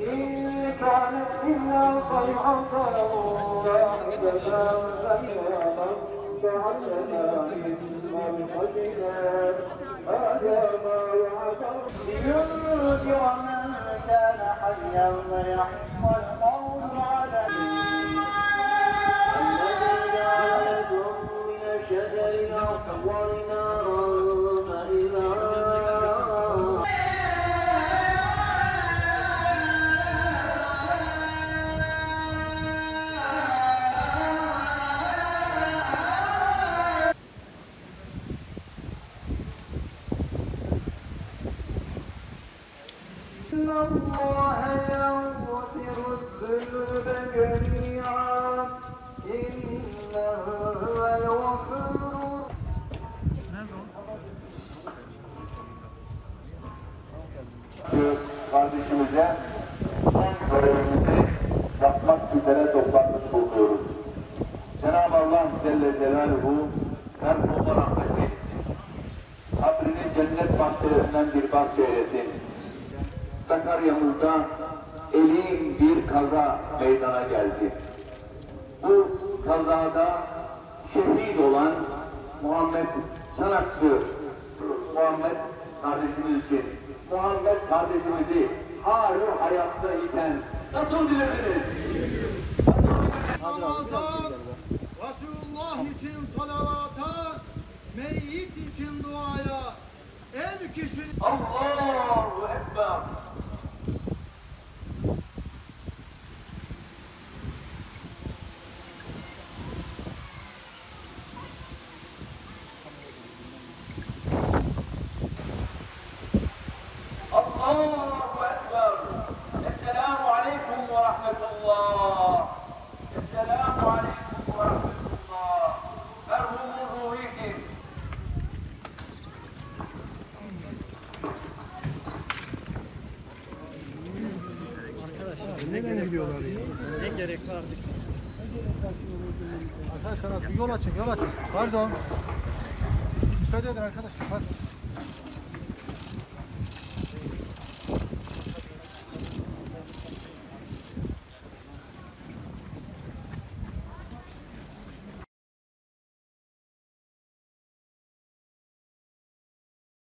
إن كانت إلا صيحة واحدة فإذا جعلنا من قبلنا هذا ما وعد لينذر من كان حيا ويحق القول عليه الذي جعل من الشجر الأخضر إن الله يغفر الذنوب جميعا إنه هو الغفور kardeşimize son görevimizi yapmak üzere toplanmış bulunuyoruz. Cenab-ı Allah Celle Celaluhu merhumuna rahmet eylesin. Kabrini cennet bahçelerinden bir bahçe eylesin. Sakarya'mızda elin bir kaza meydana geldi. Bu kazada şehit olan Muhammed Çanakçı Muhammed kardeşimiz için Muhammed kardeşimizi hali hayatta iken nasıl dilirdiniz? namaza, Resulullah için salavata, meyyit için duaya, el kişi Allahu Ekber. Esselamu Aleyküm ve Rahmetullah. Merhumun ruhu için. Arkadaşlar yol açın, yol açın. Pardon. Müsaade edin arkadaşlar, pardon.